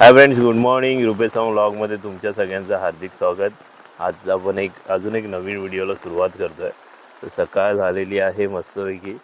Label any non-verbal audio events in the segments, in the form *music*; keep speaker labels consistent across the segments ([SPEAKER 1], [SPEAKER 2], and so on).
[SPEAKER 1] Hi friends good morning. Rupesh song ब्लॉगमध्ये तुमच्या सगळ्यांचं हार्दिक स्वागत. आज आपण एक अजून एक नवीन व्हिडिओला सुरुवात करतो आहे तर सकाळ झालेली आहे मस्तपैकी.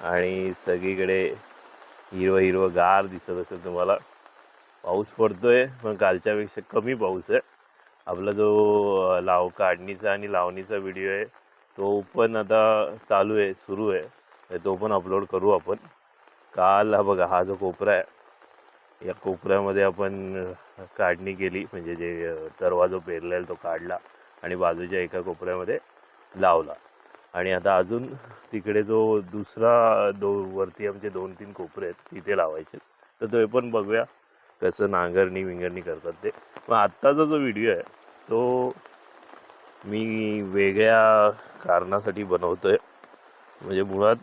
[SPEAKER 1] आणि सगळीकडे हिरवं हिरवं गार दिसत असेल तुम्हाला. पाऊस पडतो आहे पण कालच्यापेक्षा कमी पाऊस आहे. आपला जो लाव काढणीचा आणि लावणीचा व्हिडिओ आहे तो पण आता चालू आहे सुरू आहे. तो पण अपलोड करू आपण. काल हा बघा हा जो कोपरा आहे या कोपऱ्यामध्ये आपण काढणी केली. म्हणजे जे तरवा जो पेरलेला तो काढला आणि बाजूच्या एका कोपऱ्यामध्ये लावला. आणि आता अजून तिकडे जो दुसरा दो वरती आमचे दोन तीन कोपरे आहेत तिथे लावायचे. तर ते पण बघूया कसं नांगरणी विंगरणी करतात ते. पण आत्ताचा जो व्हिडिओ आहे तो मी वेगळ्या कारणासाठी बनवतो आहे म्हणजे मुळात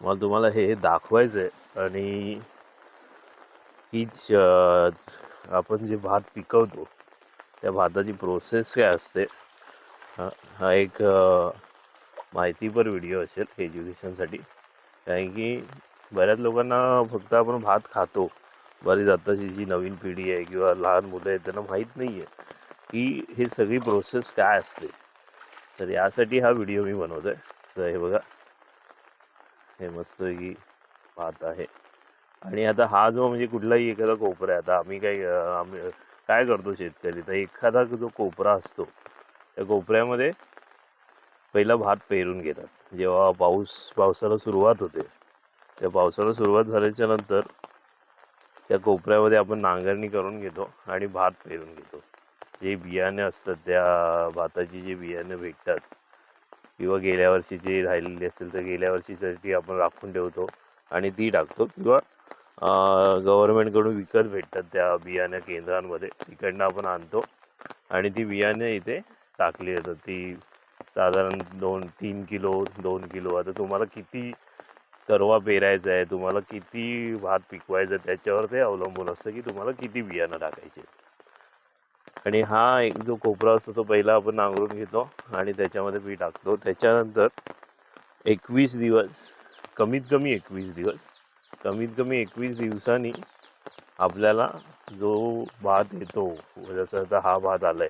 [SPEAKER 1] मला तुम्हाला हे दाखवायचं आहे आणि की च- आपण जे भात पिकवतो त्या भाताची प्रोसेस काय असते? हा एक माहितीपर व्हिडिओ असेल एज्युकेशनसाठी कारण की बऱ्याच लोकांना फक्त आपण भात खातो. बरीच आत्ताची जी नवीन पिढी आहे किंवा लहान मुलं आहेत त्यांना माहीत नाही आहे की हे सगळी प्रोसेस काय असते. तर यासाठी हा व्हिडिओ मी बनवतो आहे तर हे बघा. हे की भात आहे. आणि आता हा जो म्हणजे कुठलाही एखादा कोपरा आहे आता आम्ही काय आम्ही काय करतो शेतकरी? तर एखादा जो कोपरा असतो त्या कोपऱ्यामध्ये पहिला भात पेरून घेतात. जेव्हा पाऊस पावसाला सुरुवात होते त्या पावसाला सुरुवात झाल्याच्यानंतर त्या कोपऱ्यामध्ये आपण नांगरणी करून घेतो आणि भात पेरून घेतो. जे बियाणे असतात त्या भाताची जे बियाणे भेटतात किंवा गेल्या वर्षीची राहिलेली असेल तर गेल्या वर्षीसाठी आपण राखून ठेवतो आणि ती टाकतो किंवा गव्हर्नमेंटकडून विकत भेटतात त्या बियाणं केंद्रांमध्ये. तिकडनं आपण आणतो आणि ती बियाणं इथे टाकली जातात. ती साधारण दोन तीन किलो दोन किलो. आता तुम्हाला किती करवा पेरायचा आहे तुम्हाला किती भात पिकवायचा आहे त्याच्यावर ते अवलंबून असतं की तुम्हाला किती बियाणं टाकायचे आणि हा एक जो कोपरा असतो तो पहिला आपण नांगरून घेतो आणि त्याच्यामध्ये बी टाकतो. त्याच्यानंतर एकवीस दिवस कमीत कमी एकवीस दिवस कमीत कमी एकवीस दिवसांनी आपल्याला जो भात येतो जसं आता हा भात आलाय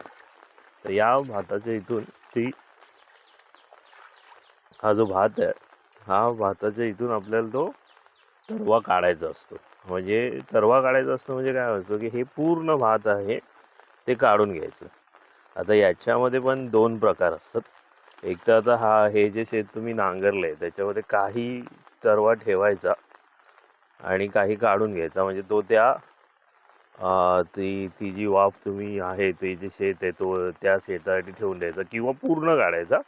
[SPEAKER 1] तर या भाताच्या इथून ती हा जो भात आहे हा भाताच्या इथून आपल्याला तो तरवा काढायचा असतो. म्हणजे तरवा काढायचा असतो म्हणजे काय असतो की हे पूर्ण भात आहे ते काढून घ्यायचं. आता याच्यामध्ये पण दोन प्रकार असतात. एक तर आता हा हे जे शेत तुम्ही नांगरले त्याच्यामध्ये काही तरवा ठेवायचा आणि काही काढून घ्यायचा. म्हणजे तो त्या ती ती जी वाफ तुम्ही आहे ते जे शेत आहे तो त्या शेतासाठी ठेवून द्यायचा किंवा पूर्ण काढायचा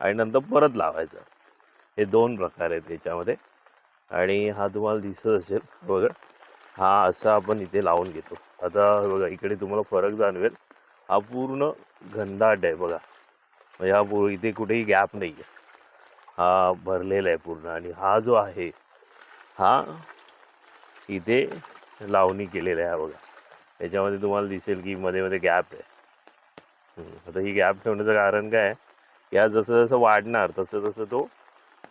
[SPEAKER 1] आणि नंतर परत लावायचा. हे दोन प्रकार आहेत त्याच्यामध्ये. आणि हा तुम्हाला दिसत असेल बघा. हा असा आपण इथे लावून घेतो. आता बघा इकडे तुम्हाला फरक जाणवेल. हा पूर्ण घनदाट आहे बघा. म्हणजे हा पू इथे कुठेही गॅप नाही आहे हा भरलेला आहे पूर्ण. आणि हा जो आहे हा इथे लावणी केलेला आहे बघा. याच्यामध्ये तुम्हाला दिसेल की मध्ये मध्ये गॅप आहे. आता ही गॅप ठेवण्याचं कारण काय आहे? या जसं जसं वाढणार तसं तसं तो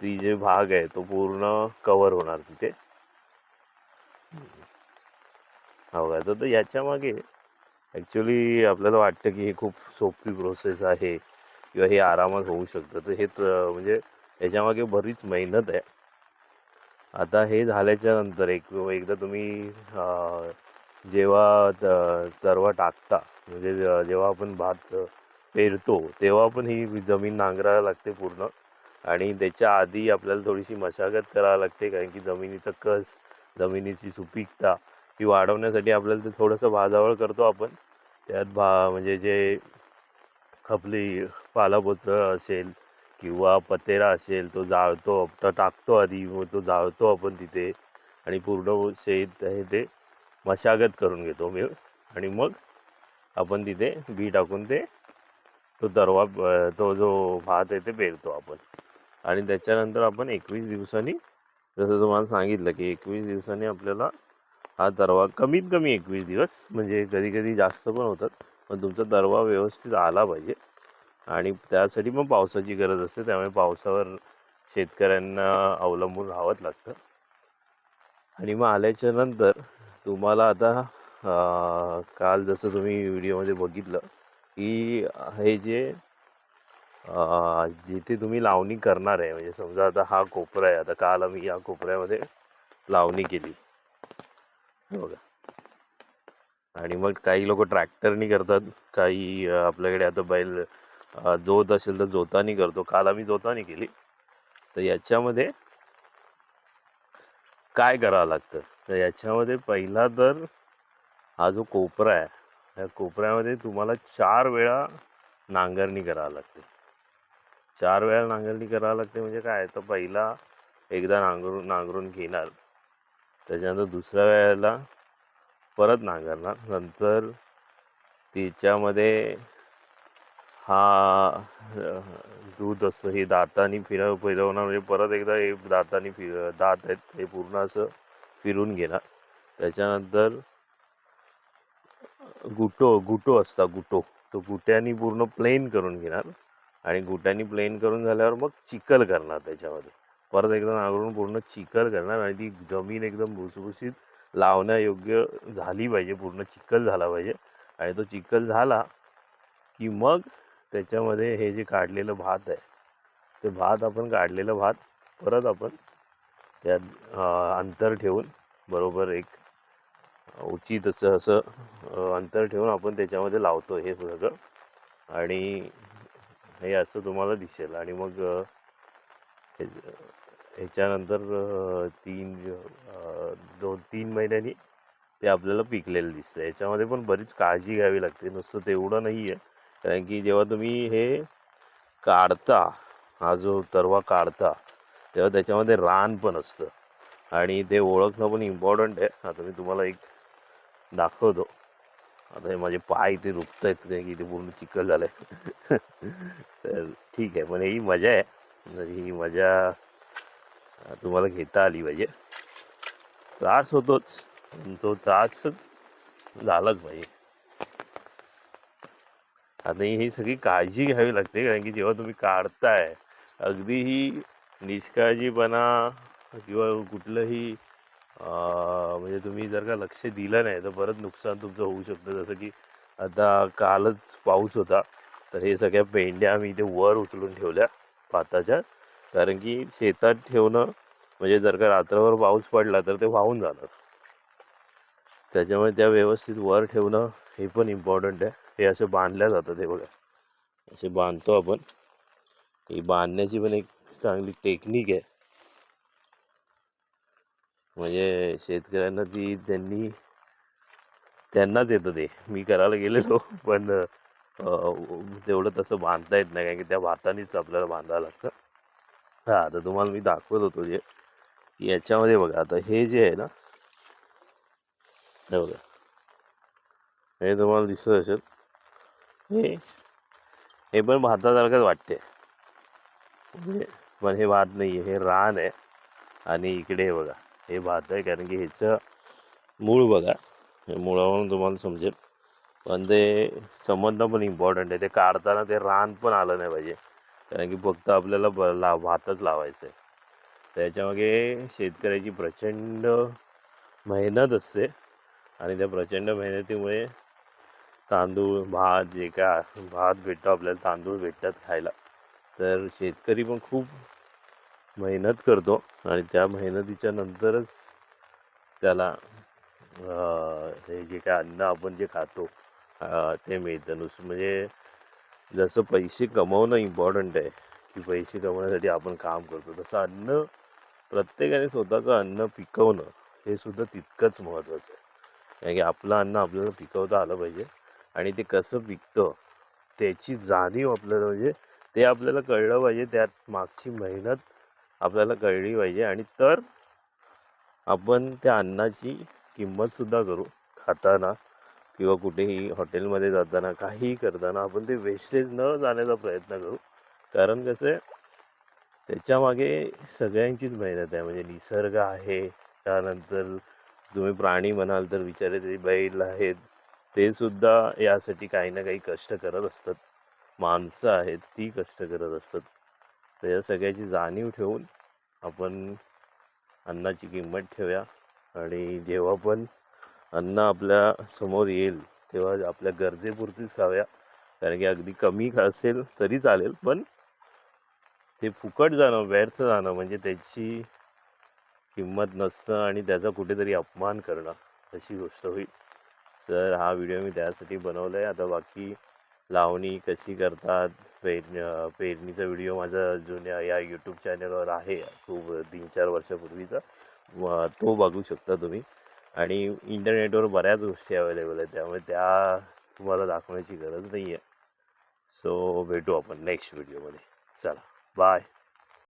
[SPEAKER 1] ती जे भाग आहे तो पूर्ण कवर होणार तिथे. हो का तर तर याच्या मागे ॲक्च्युली आपल्याला वाटतं की हे खूप सोपी प्रोसेस आहे किंवा हे आरामात होऊ शकतं. तर हे म्हणजे याच्यामागे बरीच मेहनत आहे. आता हे झाल्याच्यानंतर एक एकदा तुम्ही जेव्हा त- तरवा टाकता म्हणजे जेव्हा आपण भात पेरतो तेव्हा पण ही जमीन नांगरायला लागते पूर्ण. आणि त्याच्या आधी आपल्याला थोडीशी मशागत करावी लागते कारण की जमिनीचा कस जमिनीची सुपीकता ही वाढवण्यासाठी आपल्याला ते थोडंसं भाजावळ करतो आपण. त्यात भा म्हणजे जे आपली पालापोचं असेल किंवा पतेरा असेल तो जाळतो तो टाकतो आधी मग तो जाळतो आपण तिथे आणि पूर्ण शेत आहे ते मशागत करून घेतो मी आणि मग आपण तिथे बी टाकून ते तो दरवा तो जो भात आहे ते पेरतो आपण. आणि त्याच्यानंतर आपण एकवीस दिवसांनी जसं तुम्हाला सांगितलं की एकवीस दिवसांनी आपल्याला हा दरवा कमीत कमी एकवीस दिवस म्हणजे कधी कधी जास्त पण होतात पण तुमचा दरवा व्यवस्थित आला पाहिजे. आणि त्यासाठी मग पावसाची गरज असते. त्यामुळे पावसावर शेतकऱ्यांना अवलंबून राहावंच लागतं. आणि मग आल्याच्यानंतर तुम्हाला आता काल जसं तुम्ही व्हिडिओमध्ये बघितलं की हे जे जिथे तुम्ही लावणी करणार आहे म्हणजे समजा आता हा कोपरा आहे आता काल आम्ही या कोपऱ्यामध्ये लावणी केली. बघा. आणि मग काही लोक ट्रॅक्टरनी करतात काही आपल्याकडे आता बैल जोत असेल तर जोतानी करतो. काल आम्ही जोतानी केली. तर याच्यामध्ये काय करावं लागतं? तर याच्यामध्ये पहिला तर हा जो कोपरा आहे त्या कोपऱ्यामध्ये तुम्हाला चार वेळा नांगरणी करावं लागते. चार वेळा नांगरणी करावं लागते म्हणजे काय? तर पहिला एकदा नांगरून नांगरून घेणार. त्याच्यानंतर दुसऱ्या वेळेला परत नांगरणार. नंतर तिच्यामध्ये हा दूध असतं हे दातानी फिरव फिरवणार म्हणजे परत एकदा हे दातानी फिर दात आहेत हे पूर्ण असं फिरून घेणार त्याच्यानंतर गुटो गुटो असता गुटो तो गुट्यानी पूर्ण प्लेन करून घेणार आणि गुट्यानी प्लेन करून झाल्यावर मग चिखल करणार त्याच्यामध्ये परत एकदा नांगरून पूर्ण चिखल करणार आणि ती जमीन एकदम भुसभुशीत लावण्यायोग्य झाली पाहिजे पूर्ण चिखल झाला पाहिजे आणि तो चिखल झाला की मग त्याच्यामध्ये हे जे काढलेलं भात आहे ते भात आपण काढलेलं भात परत आपण त्यात अंतर ठेवून बरोबर एक उचित असं असं अंतर ठेवून आपण त्याच्यामध्ये लावतो हे सगळं. आणि हे असं तुम्हाला दिसेल. आणि मग ह्याच्यानंतर तीन दोन तीन महिन्यांनी ते आपल्याला पिकलेलं दिसतं याच्यामध्ये पण बरीच काळजी घ्यावी लागते. नुसतं तेवढं नाही आहे कारण की जेव्हा तुम्ही हे काढता हा जो तरवा काढता तेव्हा त्याच्यामध्ये रान पण असतं. आणि ते ओळखणं पण इम्पॉर्टंट आहे. आता मी तुम्हाला एक दाखवतो. आता हे माझे पाय ते रुपत आहेत कारण की ते पूर्ण चिखल झालं आहे *laughs* तर ठीक आहे पण ही मजा आहे. ही मजा तुम्हाला घेता आली पाहिजे. त्रास होतोच तो त्रासच झालाच पाहिजे. आता ही सगळी काळजी घ्यावी लागते कारण की जेव्हा तुम्ही काढताय अगदीही निष्काळजीपणा किंवा कुठलंही म्हणजे तुम्ही जर का लक्ष दिलं नाही तर परत नुकसान तुमचं होऊ शकतं. जसं की आता कालच पाऊस होता तर हे सगळ्या पेंड्या आम्ही इथे वर उचलून ठेवल्या भाताच्या कारण की शेतात ठेवणं म्हणजे जर का रात्रभर पाऊस पडला तर ते वाहून जाणार. त्याच्यामुळे त्या व्यवस्थित वर ठेवणं हे पण इम्पॉर्टंट आहे. हे असे बांधल्या जातात हे बघा. असे बांधतो आपण. ही बांधण्याची पण एक चांगली टेक्निक आहे. म्हणजे शेतकऱ्यांना ती त्यांनी त्यांनाच येतं ते. मी करायला गेलेलो पण तेवढं तसं बांधता येत नाही कारण की त्या भातानेच आपल्याला बांधावं लागतं. हां आता तुम्हाला मी दाखवत होतो जे की याच्यामध्ये बघा आता हे जे आहे ना हे बघा. हे तुम्हाला दिसत असेल. हे. हे पण भातासारखंच वाटते म्हणजे पण हे भात नाही आहे हे रान आहे. आणि इकडे हे बघा हे भात आहे कारण की ह्याचं मूळ बघा. हे मुळावरून तुम्हाला समजेल. पण ते समजणं पण इम्पॉर्टंट आहे. ते काढताना ते रान पण आलं नाही पाहिजे. कारण की फक्त आपल्याला ब ला भातच लावायचं आहे त्याच्यामागे शेतकऱ्याची प्रचंड मेहनत असते. आणि त्या प्रचंड मेहनतीमुळे तांदूळ भात जे काय भात भेटतो आपल्याला तांदूळ भेटतात खायला. तर शेतकरी पण खूप मेहनत करतो आणि त्या मेहनतीच्या नंतरच त्याला हे जे काय अन्न आपण जे खातो ते मिळतं. नुसतं म्हणजे जसं पैसे कमवणं इम्पॉर्टंट आहे की पैसे कमवण्यासाठी आपण काम करतो. तसं अन्न प्रत्येकाने स्वतःचं अन्न पिकवणं हे सुद्धा तितकंच महत्त्वाचं आहे. कारण की आपलं अन्न आपल्याला पिकवता आलं पाहिजे. आणि ते कसं विकतं त्याची जाणीव आपल्याला म्हणजे ते आपल्याला कळलं पाहिजे. त्यात मागची मेहनत आपल्याला कळली पाहिजे. आणि तर आपण त्या अन्नाची किंमतसुद्धा करू. खाताना किंवा कुठेही हॉटेलमध्ये जाताना काहीही करताना आपण ते वेस्टेज न जाण्याचा प्रयत्न करू. कारण कसं आहे त्याच्यामागे सगळ्यांचीच मेहनत आहे. म्हणजे निसर्ग आहे. त्यानंतर तुम्ही प्राणी म्हणाल तर विचारे ते बैल आहेत. ते सुद्धा यासाठी काही ना काही कष्ट करत असतात. माणसं आहेत ती कष्ट करत असतात. तर या सगळ्याची जाणीव ठेवून आपण अन्नाची किंमत ठेवूया. आणि जेव्हा पण अन्न आपल्यासमोर येईल तेव्हा आपल्या गरजेपुरतीच खाव्या कारण की अगदी कमी खा- असेल तरी चालेल पण ते फुकट जाणं व्यर्थ जाणं म्हणजे त्याची किंमत नसणं आणि त्याचा कुठेतरी अपमान करणं अशी गोष्ट होईल. सर हा व्हिडिओ मी त्यासाठी बनवला आहे आता बाकी लावणी कशी करतात पेरणी पेरणीचा व्हिडिओ माझा जुन्या या यूट्यूब चॅनलवर आहे खूप तीन चार वर्षापूर्वीचा. व तो बघू शकता तुम्ही. आणि इंटरनेटवर बऱ्याच गोष्टी अवेलेबल आहेत त्यामुळे त्या तुम्हाला दाखवण्याची गरज नाही आहे सो भेटू आपण नेक्स्ट व्हिडिओमध्ये चला बाय